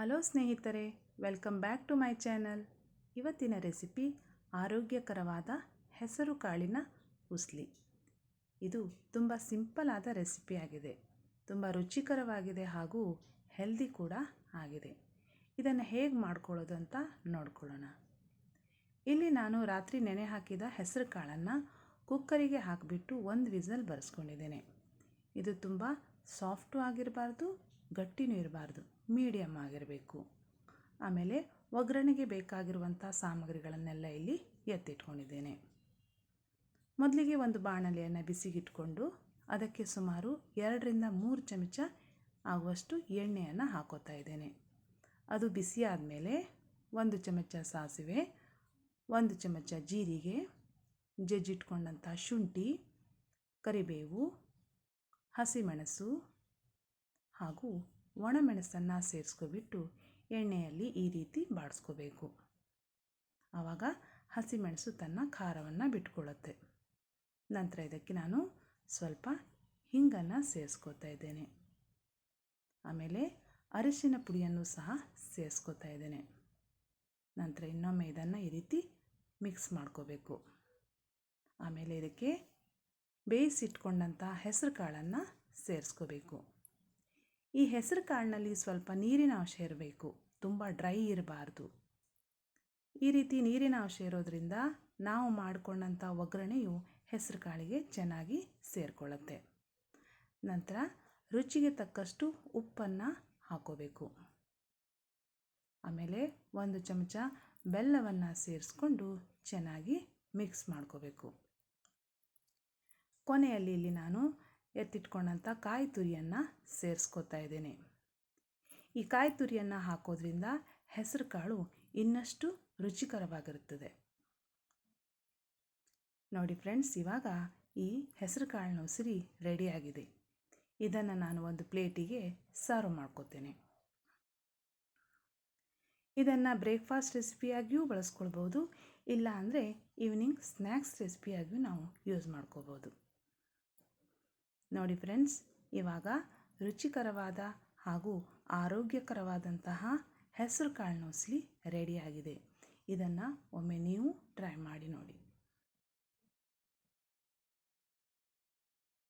Hello ಸ್ನೇಹಿತರೆ, welcome back to my channel. ಇವತ್ತಿನ recipe ಆರೋಗ್ಯಕರವಾದ ಹೆಸರು ಕಾಳಿನ ಉಸ್ಲಿ. ಇದು ತುಂಬ ಸಿಂಪಲ್ ಆದ ರೆಸಿಪಿ ಆಗಿದೆ. ತುಂಬ ರುಚಿಕರವಾಗಿದೆ ಹಾಗೂ ಹೆಲ್ದಿ ಕೂಡ ಆಗಿದೆ. ಇದನ್ನು ಹೇಗೆ ಮಾಡ್ಕೊಳ್ಳೋದು ಅಂತ ನೋಡ್ಕೊಳ್ಳೋಣ. ಇಲ್ಲಿ ನಾನು ರಾತ್ರಿ ನೆನೆ ಹಾಕಿದ ಹೆಸರು ಕಾಳನ್ನು ಕುಕ್ಕರಿಗೆ ಹಾಕಿಬಿಟ್ಟು ಒಂದು ವಿಸಲ್ ಬರೆಸ್ಕೊಂಡಿದ್ದೇನೆ. ಇದು ತುಂಬ ಸಾಫ್ಟು ಆಗಿರಬಾರ್ದು, ಗಟ್ಟಿನೂ ಇರಬಾರ್ದು. ಮೀಡಿಯಮ್ ಆಗಿರಬೇಕು. ಆಮೇಲೆ ಒಗ್ಗರಣೆಗೆ ಬೇಕಾಗಿರುವಂಥ ಸಾಮಗ್ರಿಗಳನ್ನೆಲ್ಲ ಇಲ್ಲಿ ಎತ್ತಿಟ್ಕೊಂಡಿದ್ದೇನೆ. ಮೊದಲಿಗೆ ಒಂದು ಬಾಣಲೆಯನ್ನು ಬಿಸಿಗಿಟ್ಕೊಂಡು ಅದಕ್ಕೆ ಸುಮಾರು ಎರಡರಿಂದ ಮೂರು ಚಮಚ ಆಗುವಷ್ಟು ಎಣ್ಣೆಯನ್ನು ಹಾಕೋತಾ ಇದ್ದೇನೆ. ಅದು ಬಿಸಿ ಆದಮೇಲೆ ಒಂದು ಚಮಚ ಸಾಸಿವೆ, ಒಂದು ಚಮಚ ಜೀರಿಗೆ, ಜಜ್ಜಿಟ್ಕೊಂಡಂಥ ಶುಂಠಿ, ಕರಿಬೇವು, ಹಸಿಮೆಣಸು ಹಾಗೂ ಒಣಮೆಣಸನ್ನು ಸೇರಿಸ್ಕೊಬಿಟ್ಟು ಎಣ್ಣೆಯಲ್ಲಿ ಈ ರೀತಿ ಬಾಡಿಸ್ಕೋಬೇಕು. ಆವಾಗ ಹಸಿಮೆಣಸು ತನ್ನ ಖಾರವನ್ನು ಬಿಟ್ಕೊಳ್ಳುತ್ತೆ ನಂತರ ಇದಕ್ಕೆ ನಾನು ಸ್ವಲ್ಪ ಹಿಂಗನ್ನು ಸೇರಿಸ್ಕೋತಾ ಇದ್ದೇನೆ. ಆಮೇಲೆ ಅರಿಶಿನ ಪುಡಿಯನ್ನು ಸಹ ಸೇರಿಸ್ಕೋತಾ ಇದ್ದೇನೆ. ನಂತರ ಇನ್ನೊಮ್ಮೆ ಇದನ್ನು ಈ ರೀತಿ ಮಿಕ್ಸ್ ಮಾಡ್ಕೋಬೇಕು. ಆಮೇಲೆ ಇದಕ್ಕೆ ಬೇಯಿಸಿಟ್ಕೊಂಡಂಥ ಹೆಸರು ಕಾಳನ್ನು ಸೇರಿಸ್ಕೋಬೇಕು. ಈ ಹೆಸರು ಕಾಳಿನಲ್ಲಿ ಸ್ವಲ್ಪ ನೀರಿನ ಅಂಶ ಇರಬೇಕು. ತುಂಬ ಡ್ರೈ ಇರಬಾರ್ದು. ಈ ರೀತಿ ನೀರಿನ ಅಂಶ ಇರೋದ್ರಿಂದ ನಾವು ಮಾಡಿಕೊಂಡಂಥ ಒಗ್ಗರಣೆಯು ಹೆಸರು ಕಾಳಿಗೆ ಚೆನ್ನಾಗಿ ಸೇರಿಕೊಳ್ಳುತ್ತೆ. ನಂತರ ರುಚಿಗೆ ತಕ್ಕಷ್ಟು ಉಪ್ಪನ್ನು ಹಾಕೋಬೇಕು. ಆಮೇಲೆ ಒಂದು ಚಮಚ ಬೆಲ್ಲವನ್ನು ಸೇರಿಸ್ಕೊಂಡು ಚೆನ್ನಾಗಿ ಮಿಕ್ಸ್ ಮಾಡ್ಕೋಬೇಕು. ಕೊನೆಯಲ್ಲಿ ಇಲ್ಲಿ ನಾನು ಎತ್ತಿಟ್ಕೊಂಡಂಥ ಕಾಯಿ ತುರಿಯನ್ನು ಸೇರಿಸ್ಕೊತಾ ಇದ್ದೇನೆ. ಈ ಕಾಯಿ ತುರಿಯನ್ನು ಹಾಕೋದ್ರಿಂದ ಹೆಸರು ಕಾಳು ಇನ್ನಷ್ಟು ರುಚಿಕರವಾಗಿರುತ್ತದೆ. ನೋಡಿ ಫ್ರೆಂಡ್ಸ್, ಇವಾಗ ಈ ಹೆಸರು ಕಾಳಿನ ಉಸಿರಿ ರೆಡಿಯಾಗಿದೆ. ಇದನ್ನು ನಾನು ಒಂದು ಪ್ಲೇಟಿಗೆ ಸರ್ವ್ ಮಾಡ್ಕೋತೇನೆ. ಇದನ್ನು ಬ್ರೇಕ್ಫಾಸ್ಟ್ ರೆಸಿಪಿಯಾಗಿಯೂ ಬಳಸ್ಕೊಳ್ಬೋದು ಇಲ್ಲ ಅಂದರೆ ಈವ್ನಿಂಗ್ ಸ್ನ್ಯಾಕ್ಸ್ ರೆಸಿಪಿಯಾಗಿಯೂ ನಾವು ಯೂಸ್ ಮಾಡ್ಕೋಬೋದು. ನೋಡಿ ಫ್ರೆಂಡ್ಸ್ ಇವಾಗ ರುಚಿಕರವಾದ ಹಾಗೂ ಆರೋಗ್ಯಕರವಾದಂತಹ ಹೆಸರು ಕಾಳು ರೆಡಿಯಾಗಿದೆ ಇದನ್ನು ಒಮ್ಮೆ ನೀವು